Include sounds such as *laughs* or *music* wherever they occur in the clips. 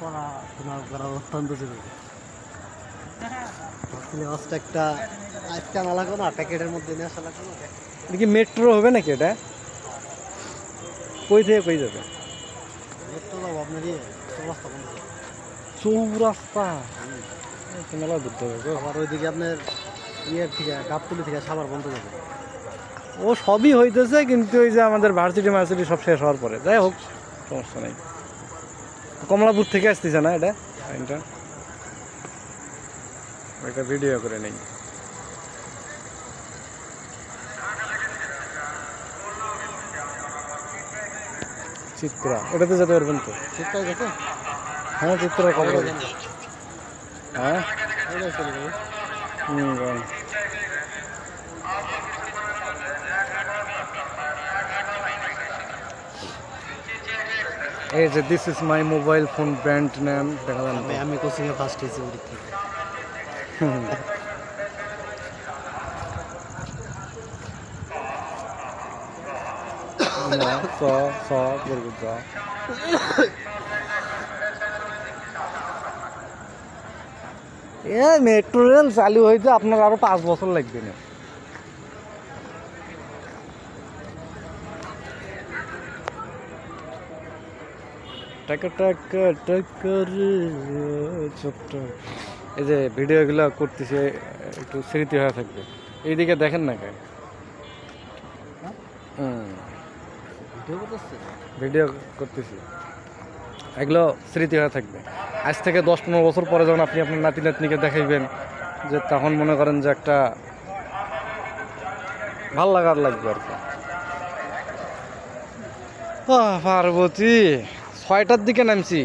পড়াশোনা করা অত্যন্ত জরুরি আসলে একটা আজকে আনা লাগবে না প্যাকেটের মধ্যে নিয়ে আসা লাগবে না কি মেট্রো হবে নাকি এটা? কই থেকে কই যাবে? একটু যাব আপনার ইয়ে অবস্থা বন্ধ চৌরাস্তা মেলা দূর থেকে আবার ওইদিকে আপনার ইয়ের থেকে গাবতুলি থেকে সাবার বন্ধ যাবে ও সবই হইতেছে, কিন্তু ওই যে আমাদের ভার্সিটি মার্সিটি সব শেষ হওয়ার পরে। যাই হোক, সমস্যা নেই। কমলাপুর থেকে আসতেছে না এটা? ট্রেনটা একটা ভিডিও করে নেই। চিত্রা। এটাতে যেতে পারবেন তো? চিত্রা গেছে? হ্যাঁ চিত্রা কবে হ্যাঁ? হুম এই যে this is my mobile phone brand name দেখা যান আমি আমি কোচিংয়ে ফার্স্ট হয়েছি ওদিক থেকে স স। এ মেট্রো রেল চালু হইতে আপনার আরও পাঁচ বছর লাগবে না। টাকা টাকা টাকা রে ছোট্ট। এই যে ভিডিওগুলো করতেছে একটু স্মৃতি হয়ে থাকবে। এইদিকে দেখেন না কেন ভিডিও করতেছি? এগুলো স্মৃতি হয়ে থাকবে। আজ থেকে দশ পনেরো বছর পরে যখন আপনি আপনার নাতি নাতনিকে দেখাইবেন যে তখন মনে করেন যে একটা ভালো লাগার লাগবে আর কি। পার্বতী! ছয়টার দিকে নামছি।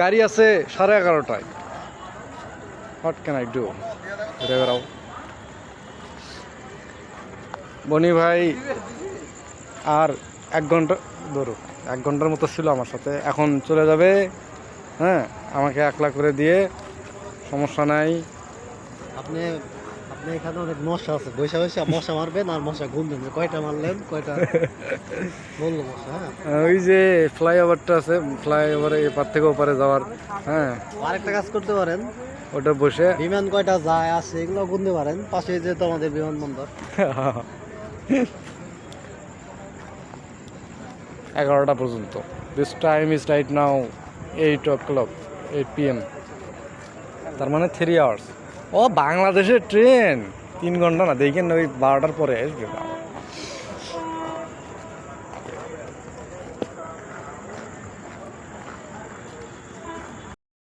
গাড়ি আছে সাড়ে এগারোটায়। হোয়াট ক্যান আই ডু ঘুরে বনি ভাই, আর এক ঘণ্টা ধরো এক ঘণ্টার মতো ছিল আমার সাথে। এখন চলে যাবে হ্যাঁ আমাকে একলা করে দিয়ে, সমস্যা নাই। আপনি এখানে অনেক মশা আছে বৈশা বৈশা মশা মারবেন আর মশা কয়টা মারলেন? কয়টা? *laughs* বলল মশা হ্যাঁ? ওই যে ফ্লাইওভারটা আছে ফ্লাইওভারে এপার থেকে ওপারে যাওয়ার হ্যাঁ। আরেকটা কাজ করতে পারেন। ওটা বসে। বিমান কয়টা যায় আসে এগুলো গুনতে পারেন। পাশে যেহেতু আমাদের বিমানবন্দর। *laughs* এগারোটা পর্যন্ত। This time is right now eight o'clock eight P M তার মানে থ্রি আওয়ার্স ও বাংলাদেশের ট্রেন তিন ঘণ্টা না দেখেন ওই বারোটার পরে আসবে।